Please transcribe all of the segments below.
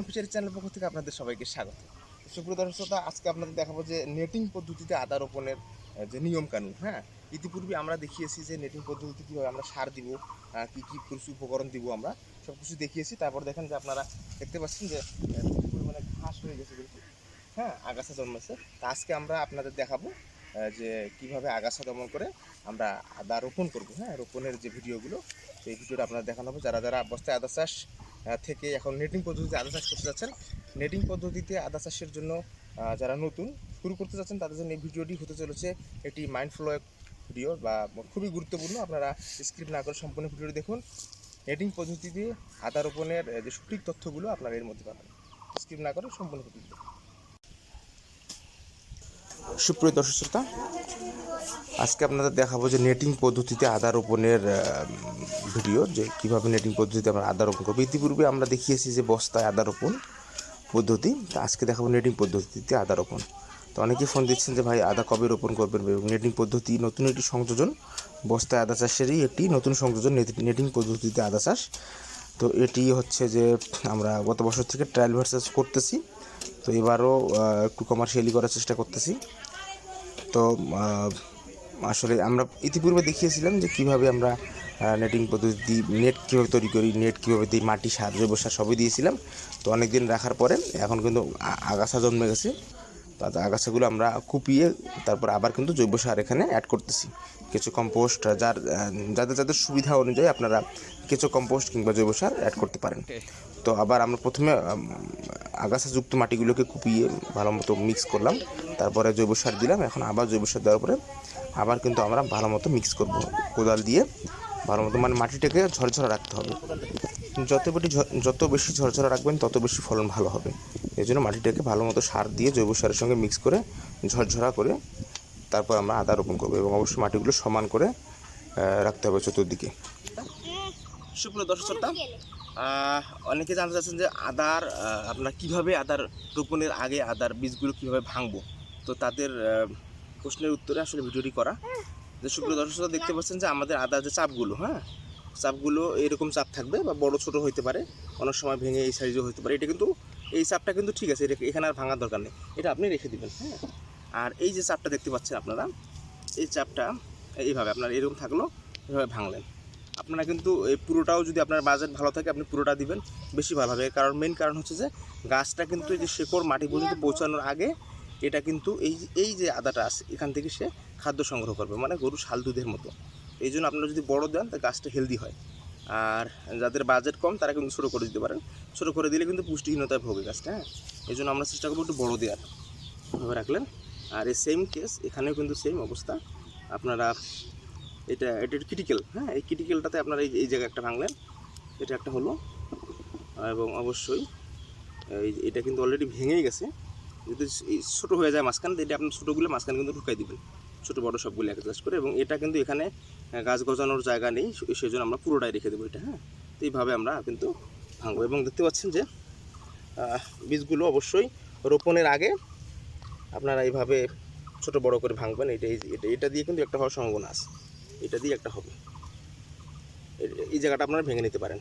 অ্যাগ্রোন fishery channel পক্ষ থেকে আপনাদের সবাইকে স্বাগত। সুপ্রিয় দর্শক শ্রোতা, আজকে আপনাদের দেখাবো যে নেটিং পদ্ধতিতে আদা রোপণের যে নিয়ম কানুন হ্যাঁ? ইতিপূর্বে আমরা দেখিয়েছি যে নেটিং পদ্ধতিতে কীভাবে আমরা সার দিব কী কী কৃষি উপকরণ দিব আমরা সব কিছু দেখিয়েছি। তারপর দেখেন যে আপনারা দেখতে পাচ্ছেন যে পরিমাণে ঘাস হয়ে গেছে কিন্তু হ্যাঁ? আগাছা জন্মেছে। তা আজকে আমরা আপনাদের দেখাবো যে কীভাবে আগাছা দমন করে আমরা আদা রোপণ করব হ্যাঁ? রোপণের যে ভিডিওগুলো, সেই ভিডিওটা আপনারা দেখানো হবে। যারা যারা বস্তায় আদা চাষ থেকে এখন নেটিং পদ্ধতিতে আদা চাষ করতে যাচ্ছেন। নেটিং পদ্ধতিতে আদা চাষের জন্য যারা নতুন শুরু করতে যাচ্ছেন, তাদের জন্য এই ভিডিওটি হতে চলেছে এটি মাইন্ডফুল ভিডিও বা খুবই গুরুত্বপূর্ণ। আপনারা স্ক্রিপ্ট না করে সম্পূর্ণ ভিডিওটি দেখুন। নেটিং পদ্ধতিতে আদা রোপণের যে সঠিক তথ্যগুলো আপনারা এর মধ্যে পাবেন। স্ক্রিপ্ট না করে সম্পূর্ণ ভিডিও দেখুন। সুপ্রিয় দর্শক শ্রোতা, আজকে আপনাদের দেখাবো যে নেটিং পদ্ধতিতে আদা রোপণের ভিডিও, যে কীভাবে নেটিং পদ্ধতিতে আমরা আদা রোপণ করব। ইতিপূর্বে আমরা দেখিয়েছি যে বস্তায় আদা রোপণ পদ্ধতি, তো আজকে দেখাবো নেটিং পদ্ধতিতে আদা রোপণ তো অনেকেই ফোন দিচ্ছেন যে, ভাই, আদা কবে রোপণ করবেন? এবং নেটিং পদ্ধতি, নতুন একটি সংযোজন, বস্তায় আদা চাষেরই একটি নতুন সংযোজন নেটিং পদ্ধতিতে আদা চাষ। তো এটি হচ্ছে যে আমরা গত বছর থেকে ট্রায়াল ভার্সেস করতেছি। তো এবারও একটু কমার্শিয়ালি করার চেষ্টা করতেছি। তো আসলে আমরা ইতিপূর্বে দেখিয়েছিলাম যে কীভাবে আমরা নেটিং পদ্ধতি নেট কীভাবে তৈরি করি নেট কীভাবে দিই, মাটি, সার, জৈব সার সবই দিয়েছিলাম। তো অনেক দিন রাখার পরে, এখন কিন্তু আগাছা জন্মে গেছে। তো আগাছাগুলো আমরা কুপিয়ে তারপর আবার কিন্তু জৈব সার এখানে অ্যাড করতেছি। কিছু কম্পোস্ট যার যাদের যাদের সুবিধা অনুযায়ী আপনারা কিছু কম্পোস্ট কিংবা জৈব সার অ্যাড করতে পারেন। তো আবার আমরা প্রথমে আগাছাযুক্ত মাটিগুলোকে কুপিয়ে ভালো মতো মিক্স করলাম, তারপরে জৈব সার দিলাম, এখন আবার জৈব সার দেওয়ার পরে আবার কিন্তু আমরা ভালো মতো মিক্স করব কোদাল দিয়ে। ভালো মতো মানে মাটিটাকে ঝরঝরা রাখতে হবে। যত বেশি যত বেশি ঝরঝরা রাখবেন, তত বেশি ফলন ভালো হবে। এই জন্য মাটিটাকে ভালো মতো সার দিয়ে জৈব সারের সঙ্গে মিক্স করে ঝরঝরা করে তারপর আমরা আদা রোপণ করব এবং অবশ্যই মাটিগুলো সমান করে রাখতে হবে চতুর্দিকে। দর্শক শ্রোতা অনেকে জানতে চাচ্ছেন যে আদার আপনার কীভাবে আদার রোপণের আগে আদার বীজগুলো কীভাবে ভাঙবো? তো তাদের প্রশ্নের উত্তরে আসলে ভিডিওটি করা। যে সুপ্রিয় দর্শক দেখতে পাচ্ছেন যে আমাদের আদার যে চাপগুলো হ্যাঁ? চাপগুলো এরকম চাপ থাকবে বা বড় ছোট হইতে পারে, অনেক সময় ভেঙে এই সাইজও হতে পারে। এটা কিন্তু, এই চাপটা কিন্তু ঠিক আছে এখানে আর ভাঙার দরকার নেই। এটা আপনি রেখে দেবেন হ্যাঁ? আর এই যে চাপটা দেখতে পাচ্ছেন আপনারা, এই চাপটা এইভাবে আপনার এরকম থাকল, এভাবে ভাঙলেন। আপনারা কিন্তু এই পুরোটাও যদি আপনার বাজেট ভালো থাকে আপনি পুরোটা দিবেন বেশি ভালো হবে। কারণ মেন কারণ হচ্ছে যে গাছটা কিন্তু এই যে শেকড় মাটি পর্যন্ত পৌঁছানোর আগে এটা কিন্তু এই এই যে আদাটা আছে এখান থেকে সে খাদ্য সংগ্রহ করবে মানে গরু শাল দুধের মতো। এই জন্য আপনারা যদি বড় দেন তা গাছটা হেলদি হয়। আর যাদের বাজেট কম তারা কিন্তু ছোটো করে দিতে পারেন। ছোটো করে দিলে কিন্তু পুষ্টিহীনতায় ভোগে গাছটা হ্যাঁ? এই জন্য আমরা চেষ্টা করব একটু বড়ো দেওয়ার। ভাবে রাখলেন। আর এই সেম কেস এখানেও কিন্তু সেম অবস্থা। আপনারা এটা এটা ক্রিটিক্যাল হ্যাঁ? এই ক্রিটিক্যালটাতে আপনারা এই এই জায়গায় একটা ভাঙলেন। এটা একটা হলো। এবং অবশ্যই এটা কিন্তু অলরেডি ভেঙেই গেছে। যদি ছোটো হয়ে যায় মাঝখান, এটা আপনার ছোটোগুলো মাঝখানে কিন্তু ঢুকাই দিবেন। ছোটো, বড়ো সবগুলো এক অ্যাডজাস্ট করে। এবং এটা কিন্তু এখানে গাছ গজানোর জায়গা নেই। সেই জন্য আমরা পুরোটাই রেখে দেবো এটা হ্যাঁ? তো এইভাবে আমরা কিন্তু ভাঙবো। এবং দেখতে পাচ্ছেন যে বীজগুলো অবশ্যই রোপণের আগে আপনারা এইভাবে ছোট বড় করে ভাঙবেন। এটা এটা দিয়ে কিন্তু একটা হওয়ার সম্ভাবনা আছে। এটা দিয়ে একটা হবে। এই জায়গাটা আপনারা ভেঙে নিতে পারেন।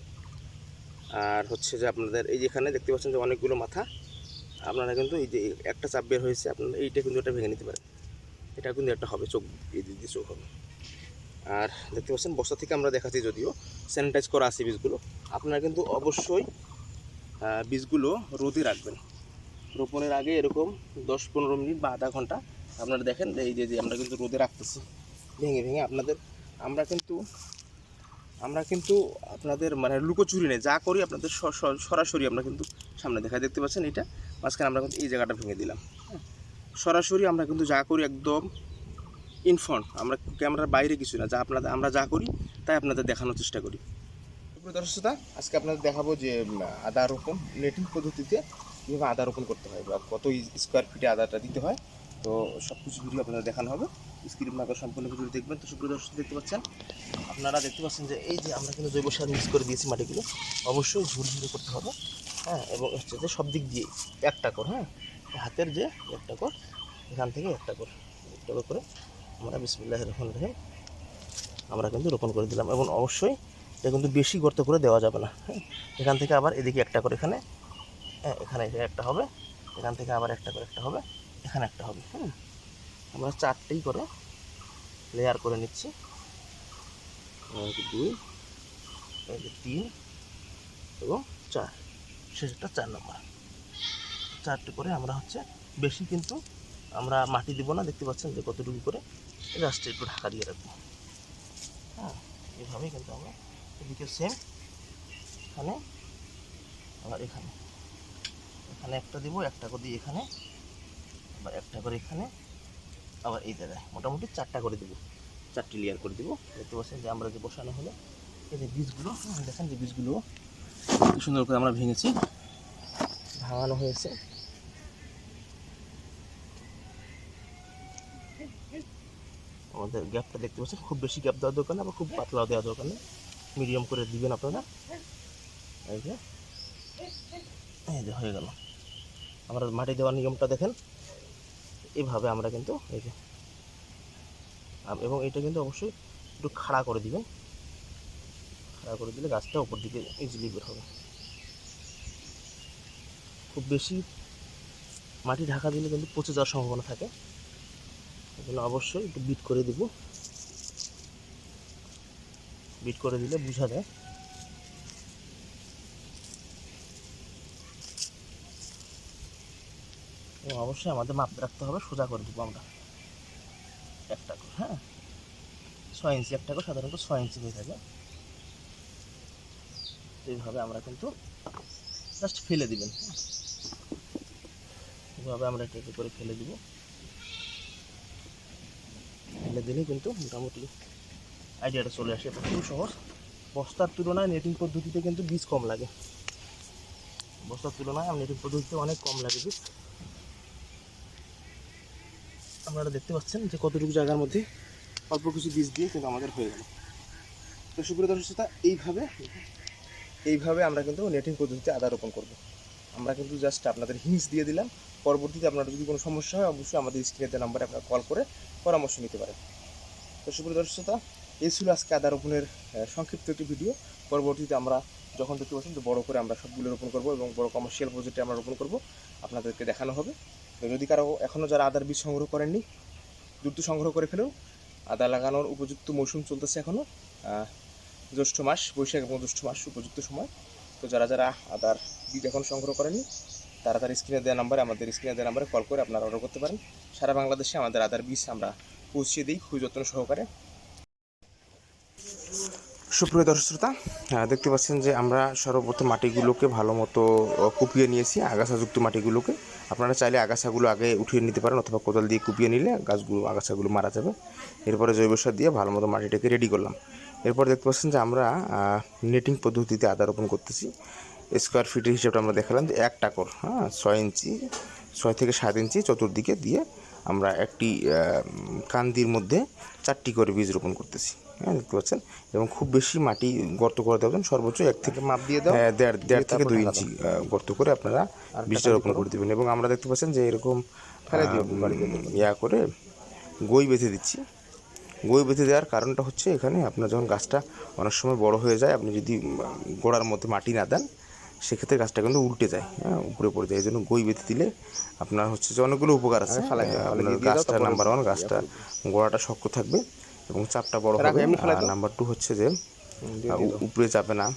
আর হচ্ছে যে আপনাদের এই যেখানে দেখতে পাচ্ছেন যে অনেকগুলো মাথা, আপনারা কিন্তু এই যে একটা চাপ বের হয়েছে, আপনারা এইটা কিন্তু এটা ভেঙে নিতে পারেন। এটা কিন্তু একটা হবে, চোখ, এই দিয়ে চোখ হবে। আর দেখতে পাচ্ছেন, বস্তা থেকে আমরা দেখাচ্ছি যদিও স্যানিটাইজ করা আছে বীজগুলো। আপনারা কিন্তু অবশ্যই বীজগুলো রোদে রাখবেন। রোপণের আগে এরকম দশ পনেরো মিনিট বা আধা ঘণ্টা আপনারা দেখেন, এই যে আমরা কিন্তু রোদে রাখতেছি। ভেঙে ভেঙে আপনাদের, আমরা কিন্তু আমরা কিন্তু আপনাদের মানে লুকোচুরি নেই। যা করি আপনাদের সরাসরি আমরা কিন্তু সামনে দেখা দেখতে পাচ্ছেন এটা? মাঝখানে আমরা কিন্তু এই জায়গাটা ভেঙে দিলাম। সরাসরি আমরা কিন্তু যা করি একদম ইনফ্রন্ট আমরা ক্যামেরার বাইরে কিছু না। যা আপনাদের, আমরা যা করি, তাই আপনাদের দেখানোর চেষ্টা করি। দর্শকতা আজকে আপনাদের দেখাবো যে আদা রোপণ নেটিং পদ্ধতিতে কীভাবে আদা রোপণ করতে হয় বা কত স্কোয়ার ফিটে আদাটা দিতে হয়। তো সব কিছু ভিডিও আপনাদের দেখানো হবে। স্ক্রিন নাগার সম্পূর্ণ ভিডিও দেখবেন। তো সুপ্রিয় দর্শক, দেখতে পাচ্ছেন, আপনারা দেখতে পাচ্ছেন যে এই যে আমরা কিন্তু জৈব সার মিক্স করে দিয়েছি মাটিগুলো, অবশ্যই ঝুরঝুরে করতে হবে হ্যাঁ এবং হচ্ছে যে সব দিক দিয়ে একটা কর হ্যাঁ হাতের যে একটা কর, এখান থেকে একটা কর, একটা করে করে আমরা বিসমুল্লাহ রহমান রহিম আমরা কিন্তু রোপণ করে দিলাম এবং অবশ্যই এটা কিন্তু বেশি গর্ত করে দেওয়া যাবে না হ্যাঁ এখান থেকে আবার এদিকে একটা করে এখানে হ্যাঁ এখানে একটা হবে, এখান থেকে আবার একটা করে একটা হবে, এখানে একটা হবে হ্যাঁ আমরা চারটেই করে লেয়ার করে নিচ্ছি। দুই তিন এবং চার। শেষটা চার নম্বর চারটে করে আমরা হচ্ছে বেশি কিন্তু আমরা মাটি দিব না, দেখতে পাচ্ছেন যে কতটুকু করে জাস্ট একটু ঢাকা দিয়ে রাখব। হ্যাঁ এভাবেই কিন্তু আমরা এদিকে সেম এখানে আবার এখানে। এখানে একটা দিব, একটা করে দিই এখানে, আবার একটা করে এখানে। আবার এই জায়গায় মোটামুটি চারটা করে দেবো। চারটি লেয়ার করে দেবো। দেখতে পাচ্ছেন যে আমরা যে বসানো হলো এই যে বীজগুলো দেখেন যে বীজগুলো সুন্দর করে আমরা ভেঙেছি। ভাঙানো হয়েছে। আমাদের গ্যাপটা দেখতে পাচ্ছেন খুব বেশি গ্যাপ দেওয়ার দরকার নেই আবার খুব পাতলাও দেওয়ার দরকার নেই মিডিয়াম করে দিবেন আপনারা। এই যে এই যে হয়ে গেল। আমরা মাটি দেওয়ার নিয়মটা দেখেন। এইভাবে আমরা কিন্তু এই যে এবং এটা কিন্তু অবশ্যই একটু খাড়া করে দিবেন। খাড়া করে দিলে গাছটা উপর দিকে ইজিলি বের হবে। খুব বেশি মাটি ঢাকা দিলে কিন্তু পচে যাওয়ার সম্ভাবনা থাকে। জন্য অবশ্যই একটু বিট করে দিব। বিট করে দিলে বোঝা যায়। অবশ্যই আমাদের মাপ রাখতে হবে, সোজা করে দেবো আমরা। একটা করে হ্যাঁ? ছয় ইঞ্চি, একটা করে, সাধারণত ছয় ইঞ্চি হয়ে থাকে। এইভাবে আমরা কিন্তু জাস্ট ফেলে দিবেন হ্যাঁ। এইভাবে আমরা এটাকে করে ফেলে দিব। ফেলে দিলেই কিন্তু মোটামুটি আইডিয়াটা চলে আসে। খুব সহজ। বস্তার তুলনায় নেটিং পদ্ধতিতে কিন্তু বীজ কম লাগে। বস্তার তুলনায় নেটিং পদ্ধতিতে অনেক কম লাগে বীজ। আপনারা দেখতে পাচ্ছেন যে কতটুকু জায়গার মধ্যে অল্প কিছু বীজ দিয়ে কিন্তু আমাদের হয়ে গেল। তো সুপ্রিয় দর্শক শ্রোতা, এইভাবে এইভাবে আমরা কিন্তু নেটিং পদ্ধতিতে আদা রোপণ করব। আমরা কিন্তু জাস্ট আপনাদের হিংস দিয়ে দিলাম। পরবর্তীতে আপনার যদি কোনো সমস্যা হয় অবশ্যই আমাদের স্ক্রিনে দেওয়া নাম্বারে আপনারা কল করে পরামর্শ নিতে পারেন। তো সুপ্রিয় দর্শক শ্রোতা, এই ছিল আজকে আদা রোপণের সংক্ষিপ্ত একটি ভিডিও পরবর্তীতে আমরা যখন দেখতে পাচ্ছেন যে বড় করে আমরা সবগুলো রোপণ করব এবং বড় কমার্শিয়াল প্রজেক্টে আমরা রোপণ করব আপনাদেরকে দেখানো হবে। তো যদি কারও এখনও যারা আদার বীজ সংগ্রহ করেননি দ্রুত সংগ্রহ করে ফেলুন আদা লাগানোর উপযুক্ত মৌসুম চলতেছে এখনও জ্যৈষ্ঠ মাস, বৈশাখ এবং জ্যৈষ্ঠ মাস উপযুক্ত সময়। তো যারা যারা আদার বীজ এখন সংগ্রহ করেনি তারা তার স্ক্রিনে দেওয়া নাম্বারে, আমাদের স্ক্রিনে দেওয়া নাম্বারে কল করে আপনারা অর্ডার করতে পারেন। সারা বাংলাদেশে আমাদের আদার বীজ আমরা পৌঁছিয়ে দিই খুবই যত্ন সহকারে। সুপ্রিয় দর্শক শ্রোতা দেখতে পাচ্ছেন যে আমরা সর্বপ্রথম মাটিগুলোকে ভালো মতো কুপিয়ে নিয়েছি, আগাছাযুক্ত মাটিগুলোকে। আপনারা চাইলে আগাছাগুলো আগে উঠিয়ে নিতে পারেন অথবা কোদাল দিয়ে কুপিয়ে নিলে গাছগুলো, আগাছাগুলো মারা যাবে। এরপরে জৈব সার দিয়ে ভালো মতো মাটিটাকে রেডি করলাম। এরপর দেখতে পাচ্ছেন যে আমরা নেটিং পদ্ধতিতে আদা রোপণ করতেছি। স্কোয়ার ফিটের হিসেবটা আমরা দেখালাম যে এক টাকর হ্যাঁ ছয় ইঞ্চি, ছয় থেকে সাত ইঞ্চি চতুর্দিকে দিয়ে আমরা একটি কান্দির মধ্যে চারটি করে বীজ রোপণ করতেছি। হ্যাঁ দেখতে পাচ্ছেন? এবং খুব বেশি মাটি গর্ত করে দেবেন সর্বোচ্চ এক থেকে মাপ দিয়ে দাও হ্যাঁ, দেড় দেড় থেকে দুই ইঞ্চি গর্ত করে আপনারা বীজটা রোপণ করে দেবেন। এবং আমরা দেখতে পাচ্ছেন যে এরকম ইয়া করে গই বেঁধে দিচ্ছি। গই বেঁধে দেওয়ার কারণটা হচ্ছে এখানে আপনার যখন গাছটা অনেক সময় বড় হয়ে যায় আপনি যদি গোড়ার মধ্যে মাটি না দেন সেক্ষেত্রে গাছটা কিন্তু উল্টে যায় হ্যাঁ উপরে পড়ে যায়। এই জন্য গই বেঁধে দিলে আপনার হচ্ছে যে অনেকগুলো উপকার আছে। দাও, গাছটা নাম্বার ওয়ান গাছটা গোড়াটা শক্ত থাকবে। এবং চাপটা বড় হবে। নাম্বার টু হচ্ছে যে উপরে যাবে না।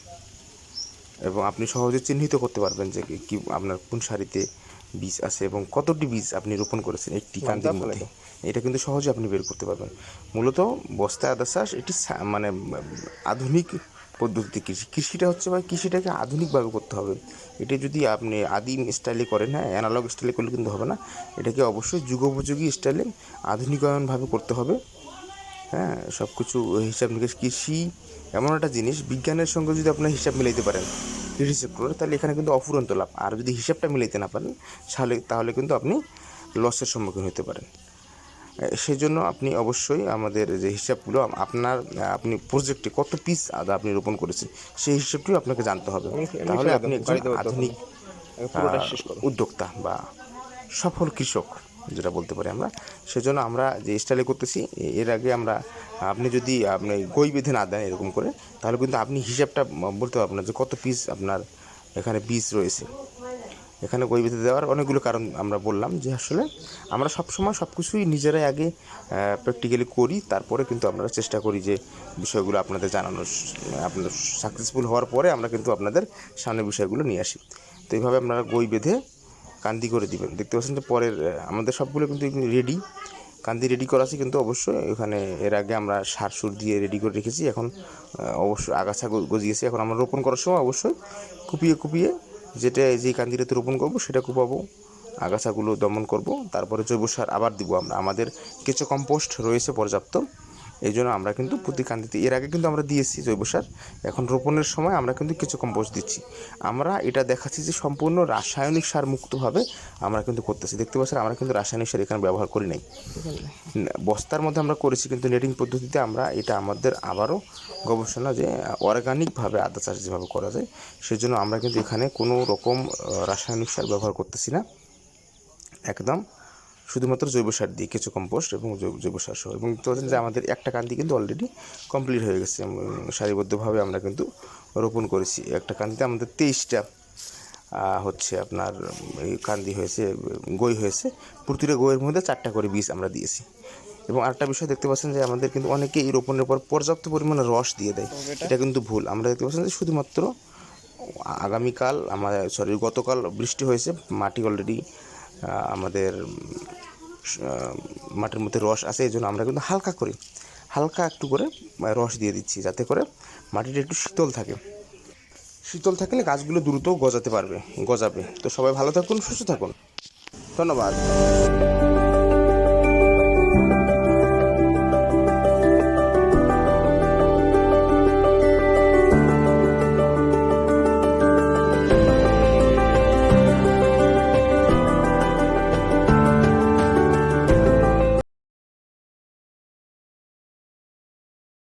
এবং আপনি সহজে চিহ্নিত করতে পারবেন যে কি- আপনার কোন সারিতে বীজ আছে এবং কতটি বীজ আপনি রোপণ করেছেন একটি কান্দির মধ্যে। এটা কিন্তু সহজে আপনি বের করতে পারবেন। মূলত বস্তা আদা চাষ এটি মানে আধুনিক পদ্ধতিতে কৃষি। কৃষিটা হচ্ছে ভাই কৃষিটাকে আধুনিকভাবে করতে হবে। এটা যদি আপনি আদিম স্টাইলে করেন হ্যাঁ অ্যানালগ স্টাইলে করলে কিন্তু হবে না। এটাকে অবশ্যই যুগোপযোগী স্টাইলে আধুনিকায়নভাবে করতে হবে। হ্যাঁ সব কিছু হিসাব নিকাশ কৃষি এমন একটা জিনিস বিজ্ঞানের সঙ্গে যদি আপনার হিসাব মিলাইতে পারেন কৃষি সেক্টরে তাহলে এখানে কিন্তু অফুরন্ত লাভ। আর যদি হিসাবটা মিলাইতে না পারেন তাহলে তাহলে কিন্তু আপনি লসের সম্মুখীন হতে পারেন। সেই জন্য আপনি অবশ্যই আমাদের যে হিসাবগুলো আপনার আপনি প্রজেক্টে কত পিস আদা আপনি রোপণ করেছেন সেই হিসাবটিও আপনাকে জানতে হবে। তাহলে আপনি একজন আধুনিক উদ্যোক্তা বা সফল কৃষক। যেটা বলতে পারি আমরা, সেজন্য আমরা যে স্টাইলে করতেছি এর আগে আমরা, আপনি যদি, আপনি গই বেঁধে না দেন এরকম করে, তাহলে কিন্তু আপনি হিসাবটা বলতে পারবেন না যে কত পিস আপনার এখানে বীজ রয়েছে। এখানে গই বেঁধে দেওয়ার অনেকগুলো কারণ আমরা বললাম যে আসলে আমরা সবসময় সব কিছুই নিজেরাই আগে প্র্যাকটিক্যালি করি, তারপরে কিন্তু আমরা চেষ্টা করি যে বিষয়গুলো আপনাদের জানানোর, আপনাদের সাকসেসফুল হওয়ার পরে আমরা কিন্তু আপনাদের সামনে বিষয়গুলো নিয়ে আসি। তো এইভাবে আপনারা গই বেঁধে কান্দি করে দিবেন। দেখতে পাচ্ছেন যে পরের আমাদের সবগুলো কিন্তু রেডি কান্দি রেডি করা আছে কিন্তু অবশ্যই। এখানে এর আগে আমরা সার সুর দিয়ে রেডি করে রেখেছি। এখন অবশ্যই আগাছা গজিয়েছি। এখন আমরা রোপণ করার সময় অবশ্যই কুপিয়ে কুপিয়ে যেটা, যেই কান্দিটাতে রোপণ করব সেটা কুপাবো। আগাছাগুলো দমন করব। তারপরে জৈব সার আবার দিব আমরা। আমাদের কিছু কম্পোস্ট রয়েছে পর্যাপ্ত। এই জন্য আমরা কিন্তু প্রতি কান্দিতে এর আগে কিন্তু আমরা দিয়েছি জৈব সার। এখন রোপণের সময় আমরা কিন্তু কিছু কম্পোস্ট দিচ্ছি। আমরা এটা দেখাচ্ছি যে সম্পূর্ণ রাসায়নিক সার মুক্তভাবে আমরা কিন্তু করতেছি। দেখতে পাচ্ছেন আমরা কিন্তু রাসায়নিক সার এখানে ব্যবহার করি নাই। বস্তার মধ্যে আমরা করেছি কিন্তু নেটিং পদ্ধতিতে আমরা এটা আমাদের আবারও গবেষণা যে অর্গানিকভাবে আদা চাষ যেভাবে করা যায় সেজন্য আমরা কিন্তু এখানে কোনো রকম রাসায়নিক সার ব্যবহার করতেছি না। একদম শুধুমাত্র জৈব সার দিয়ে কিছু কম্পোস্ট এবং জৈব জৈব সার সহ। এবং দেখতে পাচ্ছেন যে আমাদের একটা কান্দি কিন্তু অলরেডি কমপ্লিট হয়ে গেছে সারিবদ্ধভাবে আমরা কিন্তু রোপণ করেছি। একটা কান্দিতে আমাদের তেইশটা হচ্ছে আপনার এই কান্দি হয়েছে গই হয়েছে। প্রতিটা গইয়ের মধ্যে চারটা করে বীজ আমরা দিয়েছি। এবং আরেকটা বিষয় দেখতে পাচ্ছেন যে আমাদের কিন্তু অনেকে এই রোপণের পর পর্যাপ্ত পরিমাণে রস দিয়ে দেয়। এটা কিন্তু ভুল। আমরা দেখতে পাচ্ছেন যে শুধুমাত্র আগামীকাল আমার সরি গতকাল বৃষ্টি হয়েছে মাটি অলরেডি আমাদের মাটির মধ্যে রস আছে, এই জন্য আমরা কিন্তু হালকা করি। হালকা একটু করে রস দিয়ে দিচ্ছি, যাতে করে মাটিটা একটু শীতল থাকে। শীতল থাকলে গাছগুলো দ্রুত গজাতে পারবে, গজাবে। তো সবাই ভালো থাকুন, সুস্থ থাকুন। ধন্যবাদ।